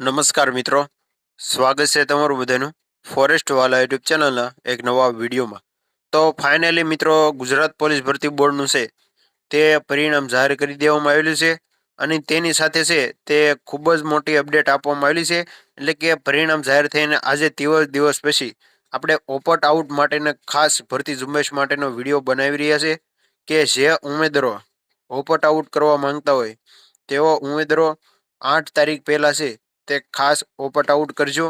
નમસ્કાર મિત્રો. સ્વાગત છે તમારું બધાનું ફોરેસ્ટ વાલા યુટ્યુબ ચેનલના એક નવા વિડીયોમાં. તો ફાઇનલી મિત્રો ગુજરાત પોલીસ ભરતી બોર્ડનું છે, તે પરિણામ જાહેર કરી દેવામાં આવેલું છે અને તેની સાથે છે તે ખૂબ જ મોટી અપડેટ આપવામાં આવેલી છે. એટલે કે પરિણામ જાહેર થઈને આજે દિવસ દિવસ પછી આપણે ઓપટ આઉટ માટેના ખાસ ભરતી ઝુંબેશ માટેનો વીડિયો બનાવી રહ્યા છે કે જે ઉમેદવારો ઓપટ આઉટ કરવા માંગતા હોય તેઓ ઉમેદવારો આઠ તારીખ પહેલાં છે તે ખાસ ઓપટ આઉટ કરજો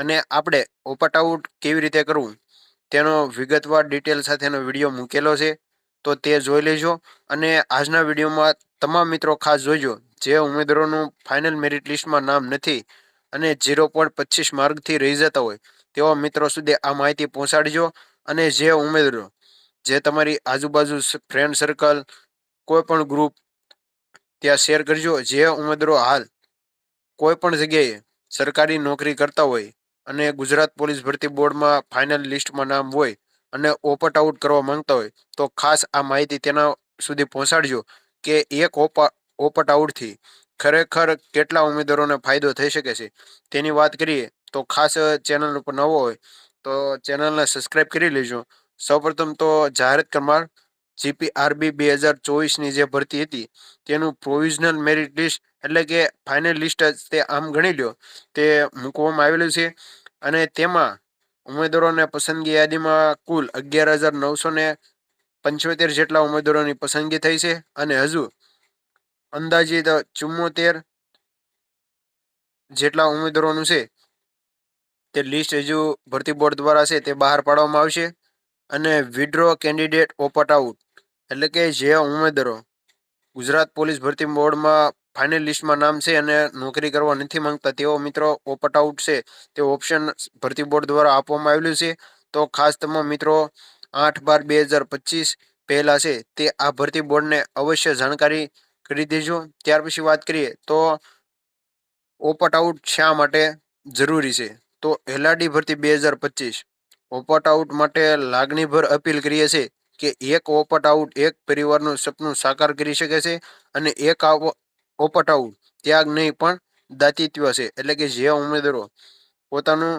અને આપણે ઓપટ આઉટ કેવી રીતે કરવું તેનો વિગતવાર ડિટેલ સાથેનો વીડિયો મૂકેલો છે, તો તે જોઈ લેજો. અને આજના વિડીયોમાં તમામ મિત્રો ખાસ જોઈજો જે ઉમેદવારોનું ફાઇનલ મેરિટ લિસ્ટમાં નામ નથી અને ઝીરો પોઈન્ટ પચીસ માર્કથી રહી જતા હોય, તેવા મિત્રો સુધી આ માહિતી પહોંચાડજો. અને જે ઉમેદવારો, જે તમારી આજુબાજુ ફ્રેન્ડ સર્કલ કોઈ પણ ગ્રુપ ત્યાં શેર કરજો. જે ઉમેદવારો હાલ કોઈ પણ જગ્યાએ સરકારી નોકરી કરતા હોય અને ગુજરાત પોલીસ ભરતી બોર્ડમાં ફાઇનલ લિસ્ટમાં નામ હોય અને ઓપટ આઉટ કરવા માંગતા હોય, તો ખાસ આ માહિતી તેના સુધી પહોંચાડજો કે એક ઓપા ઓપટ આઉટથી ખરેખર કેટલા ઉમેદવારોને ફાયદો થઈ શકે છે. તેની વાત કરીએ તો ખાસ ચેનલ ઉપર નવો હોય તો ચેનલને સબસ્ક્રાઈબ કરી લેજો. સૌપ્રથમ તો જાહેરાત કરનાર જીપીઆરબી બે હજાર ચોવીસની જે ભરતી હતી, તેનું પ્રોવિઝનલ મેરિટ લિસ્ટ એટલે કે ફાઇનલ લિસ્ટ તે આમ ગણી લો તે મૂકવામાં આવેલું છે. અને તેમાં ઉમેદવારોને પસંદગી યાદીમાં કુલ અગિયાર હજાર નવસો ને પંચોતેર જેટલા ઉમેદવારોની પસંદગી થઈ છે. અને હજુ અંદાજિત ચુમ્મોતેર જેટલા ઉમેદવારોનું છે, તે લિસ્ટ હજુ ભરતી બોર્ડ દ્વારા છે, તે બહાર પાડવામાં આવશે. અને વિડ્રો કેન્ડિડેટ ઓપટ આઉટ એટલે કે જે ઉમેદવારો ગુજરાત પોલીસ ભરતી બોર્ડમાં ફાઇનલ લિસ્ટમાં નામ છે અને નોકરી કરવા નથી માંગતા, તેઓ મિત્રો ઓપટ આઉટ છે. તે ઓપ્શન ભરતી બોર્ડ દ્વારા આપવામાં આવેલું છે. તો ખાસ તમામ મિત્રો, આઠ બાર બે હજાર પચીસ પહેલાં છે તે આ ભરતી બોર્ડને અવશ્ય જાણકારી કરી દેજો. ત્યાર પછી વાત કરીએ તો ઓપટ આઉટ શા માટે જરૂરી છે? તો એલઆરડી ભરતી બે હજાર પચીસ ઓપટ આઉટ માટે લાગણીભર અપીલ કરીએ છીએ કે એક ઓપટ આઉટ એક પરિવારનું સપનું સાકાર કરી શકે છે અને એક ઓપટ આઉટ ત્યાગ નહીં પણ દાતિત્વ છે. એટલે કે જે ઉમેદવારો પોતાનું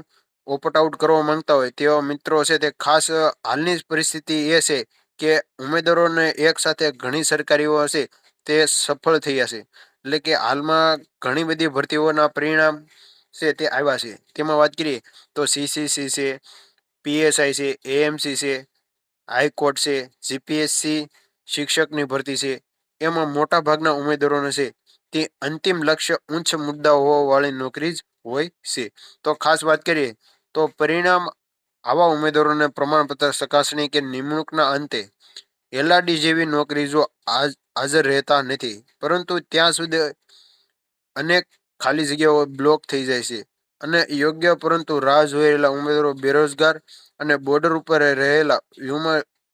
ઓપટ આઉટ કરવા માંગતા હોય તેવા મિત્રો છે તે ખાસ હાલની પરિસ્થિતિ એ છે કે ઉમેદવારોને એક સાથે ઘણી સરકારીઓ હશે તે સફળ થયા છે. એટલે કે હાલમાં ઘણી બધી ભરતીઓના પરિણામ છે તે આવ્યા છે. તેમાં વાત કરીએ તો સીસીસી છે પીએસઆઈ છે એએમસી છે હાઈકોર્ટ છે જીપીએસસી શિક્ષકની ભરતી છે, એમાં મોટા ભાગના ઉમેદવારોને છે, તે અંતિમ લક્ષ્ય ઉચ્ચ મુદ્દાઓ વાળી નોકરી જ હોય છે. તો ખાસ વાત કરીએ, તો પરિણામ આવા ઉમેદવારોને પ્રમાણપત્ર ચકાસણી કે નિમણૂકના અંતે એલઆરડી જેવી નોકરી જો હાજર રહેતા નથી, પરંતુ ત્યાં સુધી અનેક ખાલી જગ્યાઓ બ્લોક થઈ જાય છે. અને યોગ્ય પરંતુ રાહ જોઈ રહેલા ઉમેદવારો બેરોજગાર અને બોર્ડર ઉપર રહેલા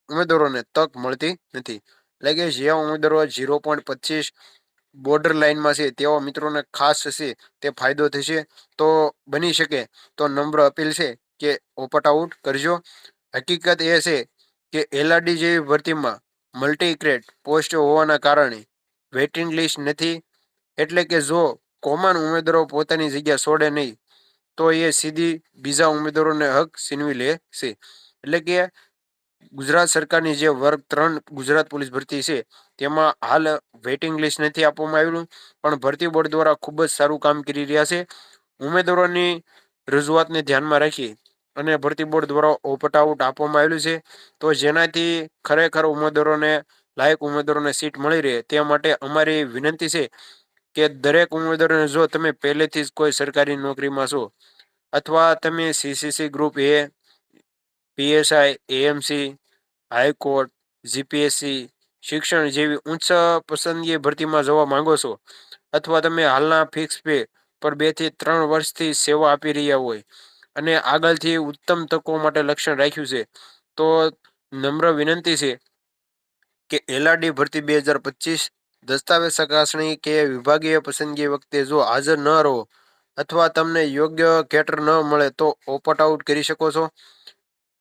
ઉમેદવારોને તક મળતી નથી. એટલે કે જે ઉમેદવારો ઝીરો પોઈન્ટ પચીસ બોર્ડર લાઇનમાં છે, તેવા મિત્રોને ખાસ હશે તે ફાયદો થશે. તો બની શકે તો નમ્ર અપીલ છે કે ઓપટ આઉટ કરજો. હકીકત એ છે કે એલઆરડી જેવી ભરતીમાં મલ્ટીક્રેડ પોસ્ટ હોવાના કારણે વેઇટિંગ લિસ્ટ નથી. એટલે કે જો કોમન ઉમેદવારો પોતાની જગ્યા છોડે નહીં તો એ સીધી બીજા ઉમેદવારોને હક છીનવી લે છે. એટલે કે ગુજરાત સરકારની જે વર્ગ ત્રણ ગુજરાત પોલીસ ભરતી છે, તેમાં હાલ વેઇટિંગ લિસ્ટ નથી આપવામાં આવેલું, પણ ભરતી બોર્ડ દ્વારા ખૂબ જ સારું કામ કરી રહ્યા છે. ઉમેદવારોની રજૂઆતને ધ્યાનમાં રાખી અને ભરતી બોર્ડ દ્વારા ઓપટ આઉટ આપવામાં આવેલું છે. તો જેનાથી ખરેખર ઉમેદવારોને લાયક ઉમેદવારોને સીટ મળી રહે તે માટે અમારી વિનંતી છે કે દરેક ઉમેદવારોને જો તમે પહેલેથી જ કોઈ સરકારી નોકરીમાં છો, અથવા તમે CCC group A PSI AMC high court GPSC શિક્ષણ જેવી ઉચ્ચ પસંદગી ભરતીમાં જવા માંગો છો, અથવા તમે હાલના ફિક્સ પે પર બેથી ત્રણ વર્ષથી સેવા આપી રહ્યા હોય અને આગળથી ઉત્તમ તકો માટે લક્ષણ રાખ્યું છે, તો નમ્ર વિનંતી છે કે એલઆરડી ભરતી બે હજાર પચીસ દસ્તાવેજ ચકાસણી કે વિભાગીય પસંદગી વખતે જો હાજર ન રહો અથવા તમને યોગ્ય કેટર ન મળે તો ઓપટ આઉટ કરી શકો છો.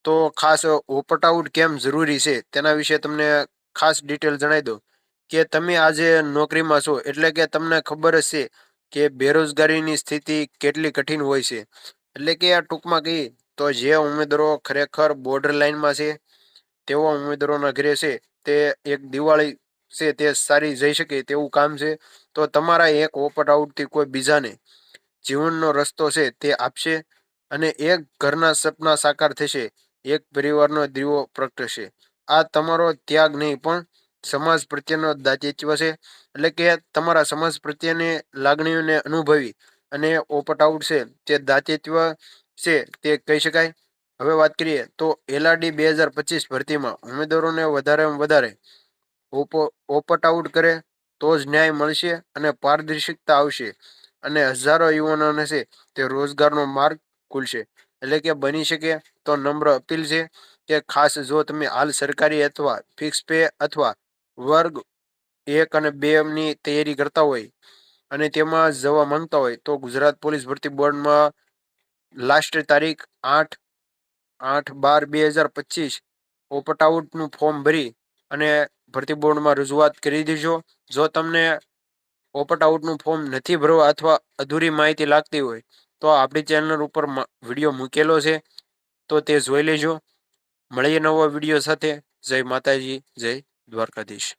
તો ખાસ ઓપટ આઉટ કેમ જરૂરી છે? તેના વિશે તમને ખાસ ડિટેલ જણાવી દઉં. કે તમે આજે નોકરીમાં છો એટલે કે તમને ખબર છે કે બેરોજગારીની સ્થિતિ કેટલી કઠિન હોય છે. એટલે કે આ ટૂંકમાં કહીએ તો જે ઉમેદવારો ખરેખર બોર્ડર લાઇનમાં છે તેવા ઉમેદવારોના ઘરે છે, તે એક દિવાળી છે, તે સારી જઈ શકે તેવું કામ છે, તો તમારા એક ઓપટ આઉટથી કોઈ બીજાને જીવનનો રસ્તો છે, તે આપશે અને એક ઘરના સપના સાકાર થશે, એક પરિવારનો દીવો પ્રગટશે. આ તમારો ત્યાગ નહીં, પણ સમાજ પ્રત્યેનો દાતિત્વ છે, એટલે કે તમારા સમાજ પ્રત્યેની લાગણીઓને અનુભવી અને ઓપટ આઉટ છે, તે દાતિત્વ છે, તે કહી શકાય. હવે વાત કરીએ તો એલઆરડી બે હજાર પચીસ ભરતીમાં ઉમેદવારોને વધારે ઓપો ઓપટ આઉટ કરે તો જ ન્યાય મળશે અને પારદર્શિકતા આવશે. અને હજારો યુવાનોને છે તે રોજગારનો માર્ગ ખુલશે. એટલે કે બની શકે તો નમ્ર અપીલ છે કે ખાસ જો તમે હાલ સરકારી અથવા ફિક્સ પે અથવા વર્ગ એક અને બે ની તૈયારી કરતા હોય અને તેમાં જવા માંગતા હોય તો ગુજરાત પોલીસ ભરતી બોર્ડમાં લાસ્ટ તારીખ આઠ આઠ બાર બે હજાર પચીસ ઓપટ આઉટનું ફોર્મ ભરી અને ભરતી બોર્ડમાં રજૂઆત કરી દેજો. જો તમને ઓપટ આઉટનું ફોર્મ નથી ભરવા અથવા અધૂરી માહિતી લાગતી હોય, તો આપણી ચેનલ ઉપર વીડિયો મૂકેલો છે, તો તે જોઈ લેજો. મળીએ નવો વીડિયો સાથે. જય માતાજી, જય દ્વારકાધીશ.